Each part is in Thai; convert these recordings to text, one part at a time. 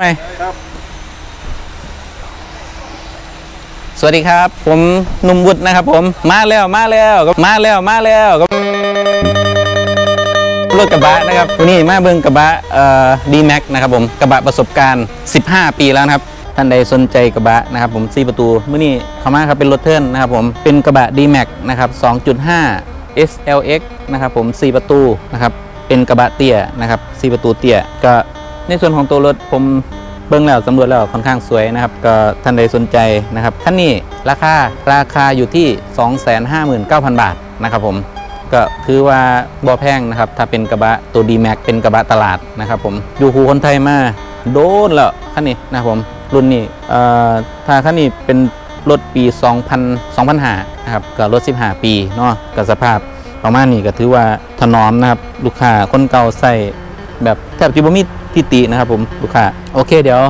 ไปสวัสดีครับ ผมหนุ่มวุฒินะครับ ผมมาแล้วมาแล้วก็มาแล้วมาแล้วก็รถกระบะนะครับวันนี้มาเบิ่งกระบะเอ่อดีแม็กนะครับผมกระบะประสบการณ์ 15 ปีแล้วนะครับท่านใดสนใจกระบะนะครับผม4ประตูเมื่อนี้เข้ามาครับเป็นรถเทิร์นนะครับผมเป็นกระบะ D Max นะครับ 2.5 SLX นะครับผม 4 ประตูนะครับเป็นกระบะเตี้ยนะครับ 4 ประตูเตี้ยก็ ในส่วนของตัวรถผมเบิ่งแล้วสำรวจแล้วค่อนข้างสวยนะครับ ก็ท่านใดสนใจนะครับท่านนี้ราคาราคาอยู่ที่ 259,000 บาทนะครับผมก็คือว่าบ่แพงนะครับ ถ้าเป็นกระบะตัว D Max เป็นกระบะตลาดนะครับผมอยู่คูคนไทยมาโดนแล้วคันนี้นะครับผมรุ่นนี้เอ่อถ้าคันนี้เป็นรถปี 2000 2005นะครับก็รถ 15 ปีเนาะกับสภาพประมาณนี้ก็ถือว่าถนอมนะครับลูกค้าคนเก่าใส่แบบแทบจะบ่มี ทิตินะครับผมลูกค้าโอเค เดี๋ยว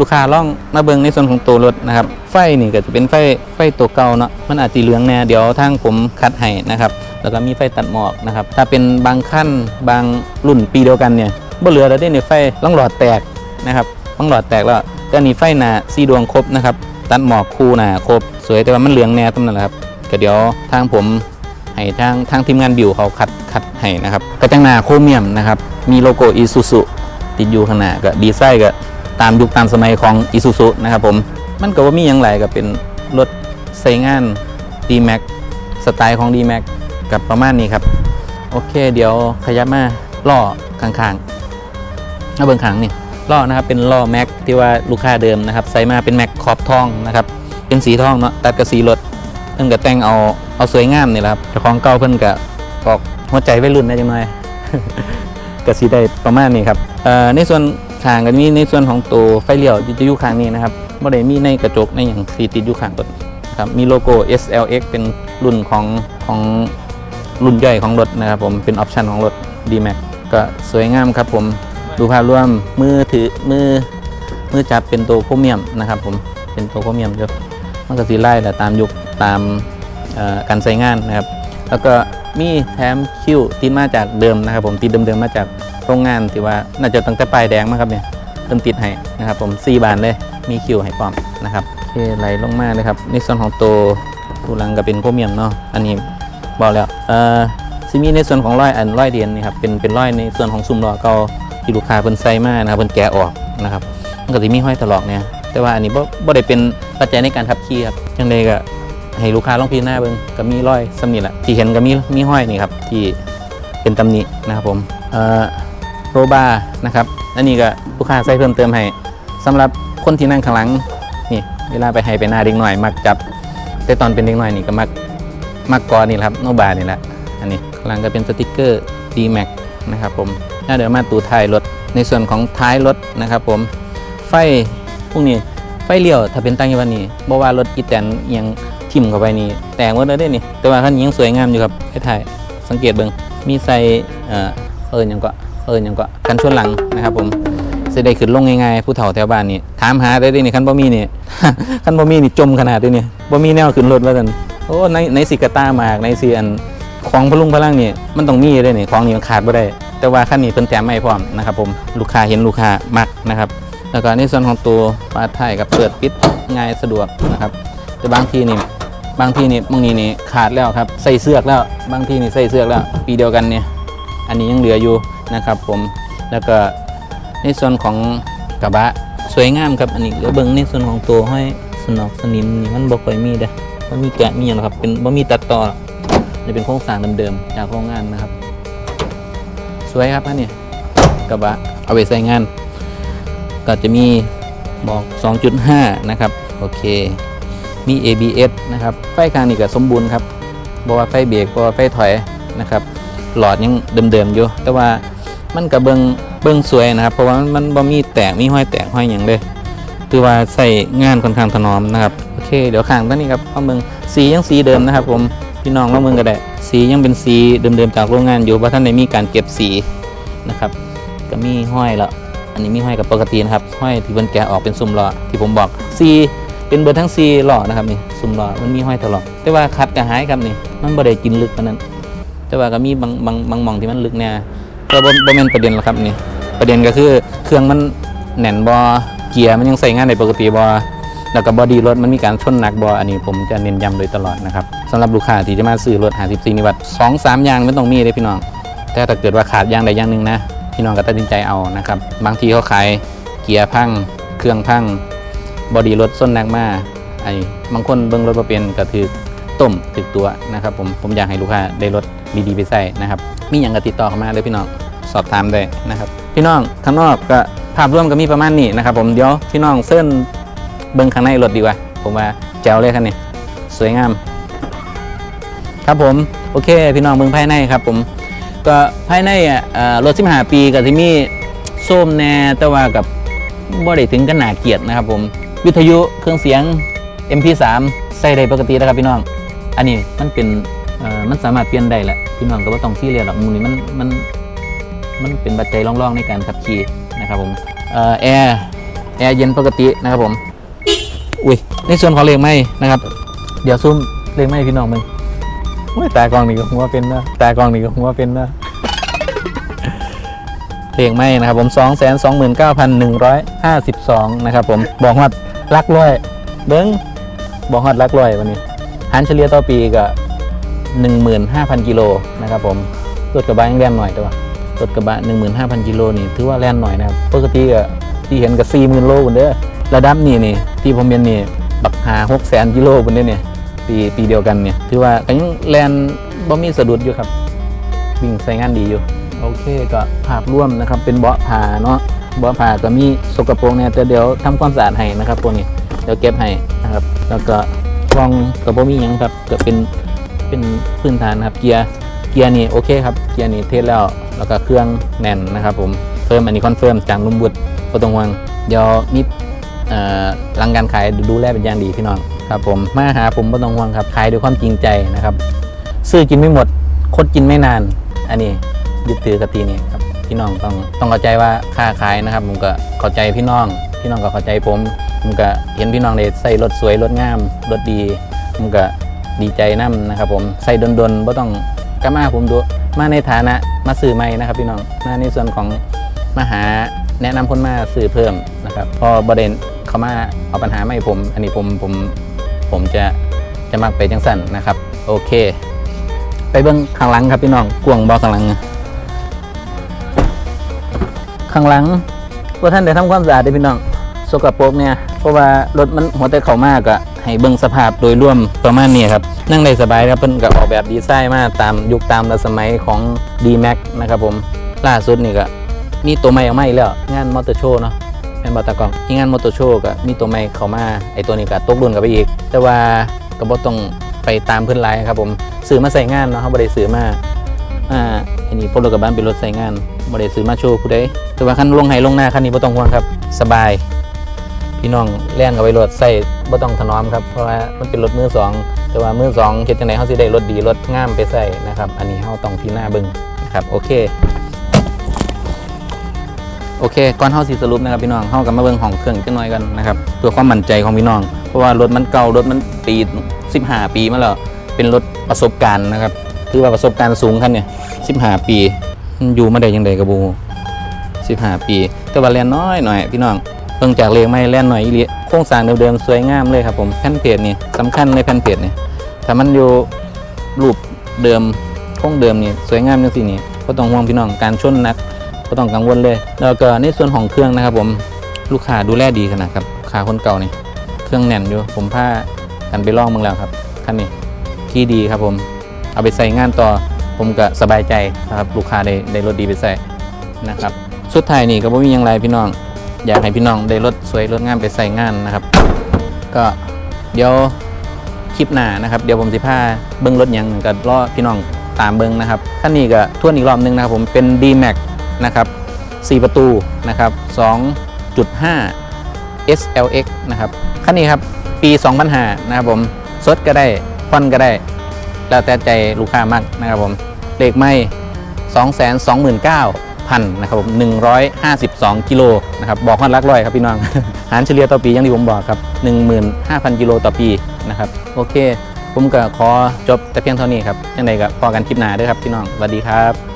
ลูกค้าล่องมาเบิ่งในส่วนของตัวรถนะครับไฟนี่ก็จะเป็นไฟไฟตัวเก่าเนาะมันอาจจะเหลืองแน่เดี๋ยวทางผมคัดให้นะครับแล้วก็มีไฟตัดหมอกนะครับถ้าเป็นบางขั้นบางรุ่นปีเดียวกันเนี่ยบ่เหลือแล้วได้ในไฟล่องหลอดแตกนะครับล่องหลอดแตกแล้วก็นี่ไฟหนาสีดวงครบนะครับตัดหมอกคู่หนาครบ สวยแต่ว่ามันเหลืองแน่ตรงนั้นแหละครับก็เดี๋ยวทางผมให้ทางทางทีมงานบิวเขาคัดคัดให้นะครับกระจังหน้าโครเมียมนะครับมีโลโก้อีซูซุ ติดอยู่ข้างหน้าก็ดีไซน์ก็ตามยุคตามสมัยของ i s u z u นะครับผมมันก็ว่ามีอย่างไรก็เป็นรถใช้งาน D-Max สไตล์ของ D-Max กับประมาณนี้ครับ โอเคเดี๋ยวขยับมาล่อข้างๆหน้าเบื้องข้างนี่ล่อนะครับเป็นล่อแม็กที่ว่าลูกค้าเดิมนะครับใส่มาเป็นแม็กขอบทองนะครับเป็นสีทองเนาะตัดกับสีรถเพิ่นก็แต่งเอาเอาสวยงามนี่แหละครับเจ้าของเก่าเพิ่นก็ออกหัวใจวัยรุ่นได้จังหน่อย ก็สีได้ประมาณนี้ครับในส่วนข้างก็มีในส่วนของตัวไฟเลี้ยวจะอยู่ข้างนี้นะครับบ่ได้มีในกระจกในอย่างสีติดอยู่ข้างรถครับมีโลโก้ SLX เป็นรุ่นของของรุ่นย่อยของรถนะครับผมเป็นออปชันของรถ D-Max ก็สวยงามครับผมดูภาพรวมมือถือมือมือจับเป็นตัวโคเมียมนะครับผมเป็นตัวโคเมียมอยู่มันก็สีไล่แหละตามยุคตามการใช้งานนะครับ แล้วก็ มีแถมคิ้วติดมาจากเดิมนะครับ ผมติดเดิมๆมาจากโรงงานที่ว่าน่าจะตั้งแต่ปลายแดงมาครับเนี่ยเพิ่นติดให้นะครับผม4บานเลยมีคิ้วให้พร้อมนะครับโอเคไหลลงมาเลยครับในส่วนของตัวตัวหลังก็เป็นโครเมียมเนาะอันนี้บอกแล้วเอ่อซิมีในส่วนของร้อยอันร้อยเดียนนี่ครับเป็นเป็นร้อยในส่วนของซุ้มล้อเก่าที่ลูกค้าเพิ่นใส่มานะครับเพิ่นแกะออกนะครับมันก็สิมีห้อยตลอกเนี่ยแต่ว่าอันนี้บ่บ่ได้เป็นปัจจัยในการขับขี่ครับจังไดก็ ให้ลูกค้าลองพิจารณาเบิ่งก็มีรอยสำนีแหละที่เห็นก็มีมีห้อยนี่ครับที่เป็นตำหนินะครับผมเอ่อโรบานะครับอันนี้ก็ลูกค้าใส่เพิ่มเติมให้สำหรับคนที่นั่งข้างหลังนี่เวลาไปให้ไปหน้าเด็กหน่อย มักจับแต่ตอนเป็นเด็กหน่อยนี่ก็มักมักกอนี่ครับโนบานี่แหละอันนี้ข้างหลังก็เป็นสติกเกอร์ D Max นะครับผมแล้วเดี๋ยวมาตูท้ายรถในส่วนของท้ายรถนะครับผมไฟพวกนี้ไฟเลี้ยวถ้าเป็นตั้งยี่วันนี้บ่ว่ารถอีแตนเอียง ทิ่มเข้าไปนี่แตกหมดเลยเด้นี่ แต่ว่าคันนี้ยังสวยงามอยู่ครับให้ถ่ายสังเกตเบิ่งมีใส่เอ่อเอิญยังก็เอิญยังก็กันชนหลังนะครับผมสิได้ขึ้นลงง่ายๆผู้เฒ่าแถวบ้านนี่ถามหาได้ด้นี่คันบ่มีนี่คันบ่มีนี่จมขนาดนี้นี่บ่มีแนวขึ้นรถว่าซั่นโอ้ในในสิกระต้ามากในสิอันของพลุงพลังนี่มันต้องมีเด้นี่ของนี่มันขาดบ่ได้ แต่ว่าคันนี้เพิ่นแถมมาให้พร้อมนะครับผมลูกค้าเห็นลูกค้ามักนะครับ แล้วก็ในส่วนของตัวฝาท้ายกับเปิดปิดง่ายสะดวกนะครับแต่บางทีนี่ บางที่นี่บางนี้นี่ขาดแล้วครับใส่เสือกแล้วบางที่นี่ใส่เสือกแล้ว ปีเดียวกันเนี่ยอันนี้ยังเหลืออยู่นะครับผมแล้วก็ในส่วนของกระบะสวยงามครับอันนี้เหลือเบิ้งในส่วนของตัวห้อยสนอกสนิมนี่มันบ่ค่อยมีเด้อบ่มีแกะมีหยังหรอครับเป็นบ่มีตัดต่อจะเป็นโครงสร้างเดิมๆจากโรงงานนะครับ สวยครับอันนี้กระบะเอาไปใส่งาน ก็จะมีบอก 2.5 นะครับ โอเค มี ABS นะครับ ไฟข้างนี่ก็สมบูรณ์ครับบว่าไฟเบรกบว่าไฟถอยนะครับ หลอดยังเดิมๆอยู่ แต่ว่ามันก็เบิงเบิงสวยนะครับ เพราะว่ามันบ่มีแตก มีห้อยแตกห้อยอย่างเลย คือว่าใส่งานค่อนข้างถนอมนะครับ โอเค เดี๋ยวข้างต้นนี้ครับเอาเบิงสียังสีเดิมนะครับ ผม พี่น้องลองเบิงก็ได้ สียังเป็นสีเดิมๆจากโรงงานอยู่ว่าะท่านได้มีการเก็บสีนะครับ ก็มีห้อยแล้ว อันนี้มีห้อยกับปกตินะครับ ห้อยที่เพิ่นแกะออกเป็นซุ่มล้อที่ผมบอกสี เป็นเบอร์ทั้งซีล้อนะครับนี่ซุ่มล้อมันมีห้อยตลอดแต่ว่าคัดกับหายครับนี่มันบ่ได้กินลึกปานนั้น แต่ว่าก็มีบางบางบางหมองที่มันลึกแน่ก็บ่บ่แม่นประเด็นหรอกครับนี่ประเด็นก็คือเครื่องมันแน่นบอเกียร์มันยังใส่งานในปกติบอแล้วก็บอดี้รถมันมีการชนหนักบออันนี้ผมจะเน้นย้ำโดยตลอดนะครับสำหรับลูกค้าที่จะมาซื้อรถ54นิวัตสองสามอย่างไม่ต้องมีเลยพี่น้อง แต่ถ้าเกิดว่าขาดอย่างใดอย่างหนึ่งนะ พี่น้องก็ตัดสินใจเอานะครับ บางทีเขาขายเกียร์พัง เครื่องพัง บอดี้รถส้นนักมากไอ้บางคนเบิ่งรถมาเป็นก็ถือต้มถึกตัวนะครับผมผมอยากให้ลูกค้าได้รถดีๆไปใส่นะครับมีอย่างก็ติดต่อเข้ามาเลยพี่น้องสอบถามได้นะครับ พี่น้องข้างนอกก็ภาพรวมก็มีประมาณนี้นะครับ ผมเดี๋ยวพี่น้องเส้นเบิ่งข้างในรถดีกว่า ผมว่าแจ๋วเลยคันนี้สวยงาม ครับผมโอเค พี่น้องเบิ่งภายในครับ ผมก็ภายในอะเอ่อรถ15ปีก็จะมีส้มแน่แต่ว่ากับบ่ได้ถึงกันหนาเกลียดนะครับผม วิทยุเครื่องเสียง MP3 ใส่ได้ปกตินะครับพี่น้อง อันนี้มันเป็นมันสามารถเปลี่ยนได้แหละพี่น้องก็บ่าต้องซีเรียสหรอกมูนี่มันมันมันเป็นปัจจัยรองๆในการขับขี่นะครับผมแอร์แอร์เย็นปกตินะครับผมอุ้ยในส่วนของเลงไม้นะครับ เดี๋ยวซูมเลงไม้ให้พี่น้องมึงโอ้ยตากองนี่ก็หัวเป็นนะตากองนี่ก็หัวเป็นนะเพลงไม่นะครับผม 2 2 9 1 5 2 นะครับผม บอกฮอด ลักร้อย เบิ้งบอกฮอดลักร้อยวันนี้หันเฉลี่ยต่อปีก็15,000 กิโลนะครับผมรถกระบะยังแล่นหน่อยแต่ว่ารถกระบะ 15,000 กิโลนี่ถือว่าแล่นหน่อยนะครับปกติก็ที่เห็นก็40,000 โลบนเด้อระดับนี้นี่ที่ผมเห็นนี่บักหา6แสนกิโลบนเด้อเนี่ยปีปีเดียวกันเนี่ยถือว่าก็ยังแล่นบ่มีสะดุดอยู่ครับวิ่งใส่งานดีอยู่ โอเคก็ภาพร่วมนะครับเป็นเบาะผาเนาะ บาะผ้าก็มีสกปรกเนี่ยแต่เดี๋ยวทำความสะอาดให้นะครับพวกนี้เดี๋ยวเก็บให้นะครับ แล้วก็กล้องก็บ่มีหยังครับก็เป็นเป็นพื้นฐานครับเกียร์เกียร์นี่โอเคครับเกียร์นี่เทสแล้วแล้วก็เครื่องแน่นนะครับ ผมเพิ่มอันนี้คอนเฟิร์มจากลุมบุตรก็ต้องห่วงเดี๋ยวมีเอ่อหลังการขายดูแลเป็นอย่างดีพี่น้องครับผมมาหาผมไม่ต้องห่วงครับขายด้วยความจริงใจนะครับ ซื้อกินไม่หมดคดกินไม่นาน อันนี้ยึดถือกตินี่ครับ พี่น้องต้องต้องเข้าใจว่าค่าขายนะครับผมก็เข้าใจพี่น้อง พี่น้องก็เข้าใจผมผมก็เห็นพี่น้องได้ใส่รถสวยรถงามรถดีผมก็ดีใจนํนะครับ ผมใส่ดนๆบ่ต้องกล้ามาผมดูมาในฐานะมาซื้อใหม่นะครับพี่น้องมาในส่วนของมาหาแนะนำคนมาซื้อเพิ่มนะครับพอบระเด็นเขามาเอาปัญหาไม่ผม อันนี้ผมผมผมจะจะมักไปจังสั่นนะครับ โอเค ไปเบิ้งข้างหลังครับพี่น้องกวงบอข้างหลัง ข้างหลังว่าท่านได้ทำความสะอาดเด้พี่น้องสกปรกเนี่ยเพราะว่ารถมันหัวแต่เข่ามากอะให้เบิ้งสภาพโดยรวมประมาณนี้ครับ นั่งได้สบายครับเพิ่นก็ออกแบบดีไซน์มาตามยุคตามรัสมัยของ D-Max นะครับผมล่าสุดนี่ก็มีตัวใหม่ออกมาอีกแล้ว งานมอเตอร์โชว์เนาะเป็นบอตากล้องมีงานมอเตอร์โชว์ก็มีตัวใหม่เข้ามาไอตัวนี้ก็ตกรุ่นกับไปอีก แต่ว่าก็บ่ต้องไปตามเพื่อนไลน์ครับผมซื้อมาใส่งานเนาะเขาบ่ได้ซื้อมาอ่าอันนี้พวกรถกับบ้านเป็นรถใส่งาน บ่ได้ซื้อมาโชว์ผู้ใดแต่ว่าคันลงไห้ลงหน้าคันนี้บ่ต้องห่วงครับ สบาย พี่น้องแล่นกับไปรถใส่บ่ต้องถนอมครับเพราะว่ามันเป็นรถมือสองแต่ว่ามือสองเฮ็ดจังไดเฮาสิได้รถดีรถงามไปใส่นะครับ อันนี้เฮาต้องพิจารณาเบิ่งนะครับโอเคโอเคก่อนเฮาสิสรุปนะครับพี่น้องเฮากันมาเบิ่งห้องเครื่องจังหน่อยกันนะครับเพื่อความมั่นใจของพี่น้อง เพราะว่ารถมันเก่ารถมันปี15 ปีมาแล้วเป็นรถประสบการณ์นะครับคือว่าประสบการณ์สูงคันเนี่ย15 ปี อยู่มาได้ยังไงกับบู15ปี แต่ว่าแล่นน้อยหน่อยพี่น้องเพิ่งจากเลงไม่แล่นหน่อยอีหลีโครงสร้างเดิมๆสวยงามเลยครับผมแผ่นเพจนี่สำคัญในแผ่นเพจนี่ถ้ามันอยู่รูปเดิมโครงเดิมนี่สวยงามจังซี่นี่ก็ต้องห่วงพี่น้องการชนนักก็ต้องกังวลเลย แล้วก็ในส่วนของเครื่องนะครับผมลูกค้าดูแลดีขนาดครับลูกค้าคนเก่านี่เครื่องแน่นอยู่ผมพากันไปลองมึงแล้วครับคันนี้ที่ดีครับผม เอาไปใส่งานต่อ ผมก็สบายใจนะครับลูกค้าได้ได้รถดีไปใส่นะครับสุดท้ายนี่ก็บ่มีหยังไรพี่น้อง อยากให้พี่น้องได้รถสวยรถงามไปใส่งานนะครับ ก็เดี๋ยวคลิปหน้านะครับ เดี๋ยวผมสิพาเบิ้งรถยังก็รอพี่น้องตามเบิ้งนะครับคันนี้ก็ทวนอีกรอบหนึงนะครับ ผมเป็น D-Max นะครับ4ประตูนะครับ2.5 SLX นะครับคันนี้ครับปี2005นะครับผมสดก็ได้ผ่อนก็ได้ แล้วแต่ใจลูกค้ามากนะครับผม เลขไม่229,000นะครับผม152 กิโลนะครับบอกฮอดลักร้อยครับพี่น้อง หารเฉลี่ยต่อปีอย่างที่ผมบอกครับ 15,000 กิโลต่อปีนะครับโอเค ผมก็ขอจบแต่เพียงเท่านี้ครับยังไงก็พอกันคลิปหน้าด้วยครับพี่น้องสวัสดีครับ